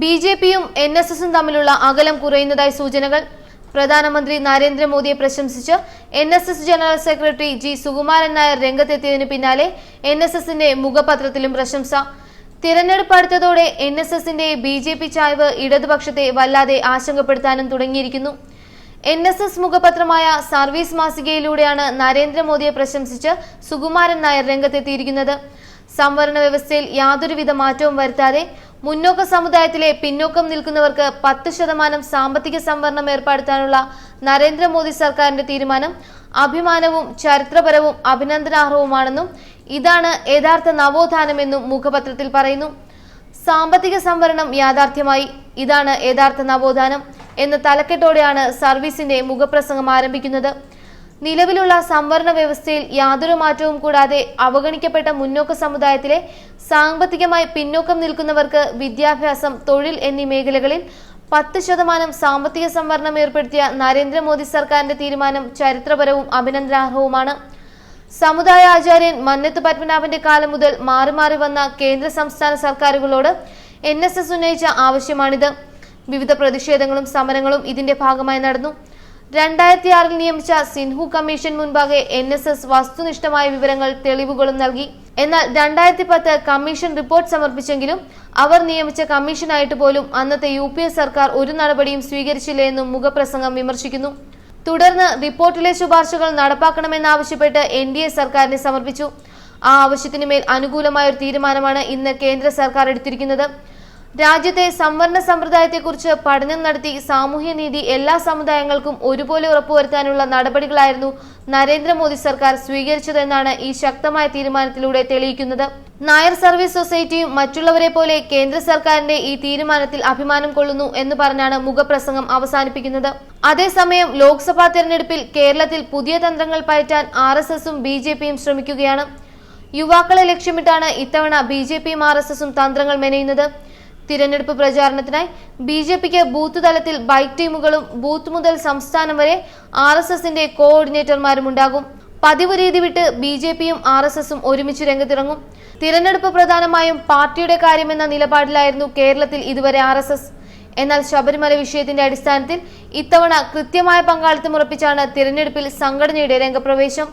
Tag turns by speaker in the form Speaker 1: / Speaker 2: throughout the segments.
Speaker 1: B J പിയും N S എസും തമ്മിലുള്ള അകലം കുറയുന്നതായി സൂചനകൾ പ്രധാനമന്ത്രി നരേന്ദ്രമോദിയെ പ്രശംസിച്ച് N S S general secretary G Sukumaran Nair രംഗത്തെത്തിയതിനു പിന്നാലെ എൻ എസ് എസിന്റെ മുഖപത്രത്തിലും പ്രശംസ തിരഞ്ഞെടുപ്പ് അടുത്തതോടെ എൻ എസ് എസിന്റെ ബി ജെ പി ചായ്വ് ഇടതുപക്ഷത്തെ വല്ലാതെ ആശങ്കപ്പെടുത്താനും തുടങ്ങിയിരിക്കുന്നു എൻ എസ് എസ് മുഖപത്രമായ സർവീസ് മാസികയിലൂടെയാണ് നരേന്ദ്രമോദിയെ പ്രശംസിച്ച് സുകുമാരൻ നായർ രംഗത്തെത്തിയിരിക്കുന്നത് സംവരണ വ്യവസ്ഥയിൽ യാതൊരുവിധ മാറ്റവും വരുത്താതെ മുന്നോക്ക സമുദായത്തിലെ പിന്നോക്കം നിൽക്കുന്നവർക്ക് പത്ത് ശതമാനം സാമ്പത്തിക സംവരണം ഏർപ്പെടുത്താനുള്ള നരേന്ദ്രമോദി സർക്കാരിന്റെ തീരുമാനം അഭിമാനവും ചരിത്രപരവും അഭിനന്ദനാർഹവുമാണെന്നും ഇതാണ് യഥാർത്ഥ നവോത്ഥാനമെന്നും മുഖപത്രത്തിൽ പറയുന്നു സാമ്പത്തിക സംവരണം യാഥാർത്ഥ്യമായി ഇതാണ് യഥാർത്ഥ നവോത്ഥാനം എന്ന തലക്കെട്ടോടെയാണ് സർവീസിന്റെ മുഖപ്രസംഗം ആരംഭിക്കുന്നത് നിലവിലുള്ള സംവരണ വ്യവസ്ഥയിൽ യാതൊരു മാറ്റവും കൂടാതെ അവഗണിക്കപ്പെട്ട മുന്നോക്ക സമുദായത്തിലെ സാമ്പത്തികമായി പിന്നോക്കം നിൽക്കുന്നവർക്ക് വിദ്യാഭ്യാസം തൊഴിൽ എന്നീ മേഖലകളിൽ പത്ത് ശതമാനം സാമ്പത്തിക സംവരണം ഏർപ്പെടുത്തിയ നരേന്ദ്രമോദി സർക്കാരിന്റെ തീരുമാനം ചരിത്രപരവും അഭിനന്ദനാർഹവുമാണ് സമുദായ ആചാര്യൻ മന്നത്ത് പത്മനാഭന്റെ കാലം മുതൽ മാറി മാറി വന്ന കേന്ദ്ര സംസ്ഥാന സർക്കാരുകളോട് എൻ എസ് എസ് ഉന്നയിച്ച ആവശ്യമാണിത് വിവിധ പ്രതിഷേധങ്ങളും സമരങ്ങളും ഇതിന്റെ ഭാഗമായി നടന്നു രണ്ടായിരത്തി ആറിൽ നിയമിച്ച സിൻഹു കമ്മീഷൻ മുൻപാകെ എൻ എസ് എസ് വസ്തുനിഷ്ഠമായ വിവരങ്ങൾ തെളിവുകളും നൽകി എന്നാൽ രണ്ടായിരത്തി പത്ത് കമ്മീഷൻ റിപ്പോർട്ട് സമർപ്പിച്ചെങ്കിലും അവർ നിയമിച്ച കമ്മീഷനായിട്ട് പോലും അന്നത്തെ യു സർക്കാർ ഒരു നടപടിയും സ്വീകരിച്ചില്ല എന്നും മുഖപ്രസംഗം വിമർശിക്കുന്നു തുടർന്ന് റിപ്പോർട്ടിലെ ശുപാർശകൾ നടപ്പാക്കണമെന്നാവശ്യപ്പെട്ട് എൻ ഡി എ സർക്കാരിനെ സമർപ്പിച്ചു ആ ആവശ്യത്തിനുമേൽ അനുകൂലമായ ഒരു തീരുമാനമാണ് ഇന്ന് കേന്ദ്ര സർക്കാർ എടുത്തിരിക്കുന്നത് രാജ്യത്തെ സംവരണ സമ്പ്രദായത്തെക്കുറിച്ച് പഠനം നടത്തി സാമൂഹ്യനീതി എല്ലാ സമുദായങ്ങൾക്കും ഒരുപോലെ ഉറപ്പുവരുത്താനുള്ള നടപടികളായിരുന്നു നരേന്ദ്രമോദി സർക്കാർ സ്വീകരിച്ചതെന്നാണ് ഈ ശക്തമായ തീരുമാനത്തിലൂടെ തെളിയിക്കുന്നത് നായർ സർവീസ് സൊസൈറ്റിയും മറ്റുള്ളവരെ പോലെ കേന്ദ്ര സർക്കാരിന്റെ ഈ തീരുമാനത്തിൽ അഭിമാനം കൊള്ളുന്നു എന്ന് പറഞ്ഞാണ് മുഖപ്രസംഗം അവസാനിപ്പിക്കുന്നത് അതേസമയം ലോക്സഭാ തെരഞ്ഞെടുപ്പിൽ കേരളത്തിൽ പുതിയ തന്ത്രങ്ങൾ പയറ്റാൻ ആർ എസ് എസും ബി ജെ പിയും ശ്രമിക്കുകയാണ് യുവാക്കളെ ലക്ഷ്യമിട്ടാണ് ഇത്തവണ ബി ജെ പിയും ആർ എസ് എസും തന്ത്രങ്ങൾ മെനയുന്നത് തിരഞ്ഞെടുപ്പ് പ്രചാരണത്തിനായി ബി ജെ പിക്ക് ബൂത്ത് തലത്തിൽ ബൈക്ക് ടീമുകളും ബൂത്ത് മുതൽ സംസ്ഥാനം വരെ ആർ എസ് എസിന്റെ കോർഡിനേറ്റർമാരും ഉണ്ടാകും പതിവ് രീതി വിട്ട് ബി ജെ പിയും ആർ എസ് എസും ഒരുമിച്ച് രംഗത്തിറങ്ങും തിരഞ്ഞെടുപ്പ് പ്രധാനമായും പാർട്ടിയുടെ കാര്യമെന്ന നിലപാടിലായിരുന്നു കേരളത്തിൽ ഇതുവരെ ആർ എസ് എസ് എന്നാൽ ശബരിമല വിഷയത്തിന്റെ അടിസ്ഥാനത്തിൽ ഇത്തവണ കൃത്യമായ പങ്കാളിത്തം ഉറപ്പിച്ചാണ് തിരഞ്ഞെടുപ്പിൽ സംഘടനയുടെ രംഗപ്രവേശം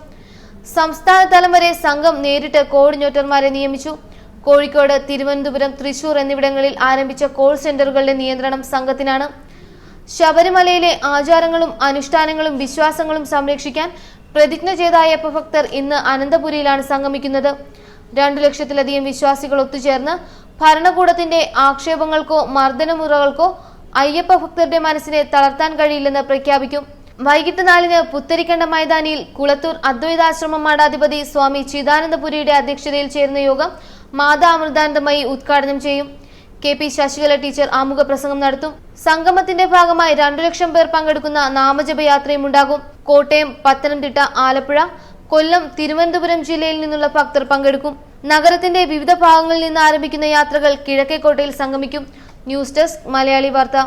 Speaker 1: തലം വരെ സംഘം നേരിട്ട് കോർഡിനേറ്റർമാരെ നിയമിച്ചു കോഴിക്കോട് തിരുവനന്തപുരം തൃശൂർ എന്നിവിടങ്ങളിൽ ആരംഭിച്ച കോൾ സെന്ററുകളുടെ നിയന്ത്രണം സംഘത്തിനാണ് ശബരിമലയിലെ ആചാരങ്ങളും അനുഷ്ഠാനങ്ങളും വിശ്വാസങ്ങളും സംരക്ഷിക്കാൻ പ്രതിജ്ഞ ചെയ്ത അയ്യപ്പ ഭക്തർ ഇന്ന് അനന്തപുരിയിലാണ് സംഗമിക്കുന്നത് രണ്ടു ലക്ഷത്തിലധികം വിശ്വാസികൾ ഒത്തുചേർന്ന് ഭരണകൂടത്തിന്റെ ആക്ഷേപങ്ങൾക്കോ മർദ്ദനമുറകൾക്കോ അയ്യപ്പ ഭക്തരുടെ മനസ്സിനെ തളർത്താൻ കഴിയില്ലെന്ന് പ്രഖ്യാപിക്കും വൈകിട്ട് നാലിന് പുത്തരിക്കണ്ട മൈതാനിയിൽ കുളത്തൂർ അദ്വൈതാശ്രമം മഠാധിപതി സ്വാമി ചിദാനന്ദപുരിയുടെ അധ്യക്ഷതയിൽ ചേരുന്ന യോഗം മാതാ അമൃതാനന്ദമയി ഉദ്ഘാടനം ചെയ്യും കെ പി ശശികല ടീച്ചർ ആമുഖ പ്രസംഗം നടത്തും സംഗമത്തിന്റെ ഭാഗമായി രണ്ടു ലക്ഷം പേർ പങ്കെടുക്കുന്ന നാമജപയാത്രയും ഉണ്ടാകും കോട്ടയം പത്തനംതിട്ട ആലപ്പുഴ കൊല്ലം തിരുവനന്തപുരം ജില്ലയിൽ നിന്നുള്ള ഭക്തർ പങ്കെടുക്കും നഗരത്തിന്റെ വിവിധ ഭാഗങ്ങളിൽ നിന്ന് ആരംഭിക്കുന്ന യാത്രകൾ കിഴക്കേക്കോട്ടയിൽ സംഗമിക്കും ന്യൂസ് ഡെസ്ക് മലയാളി വാർത്ത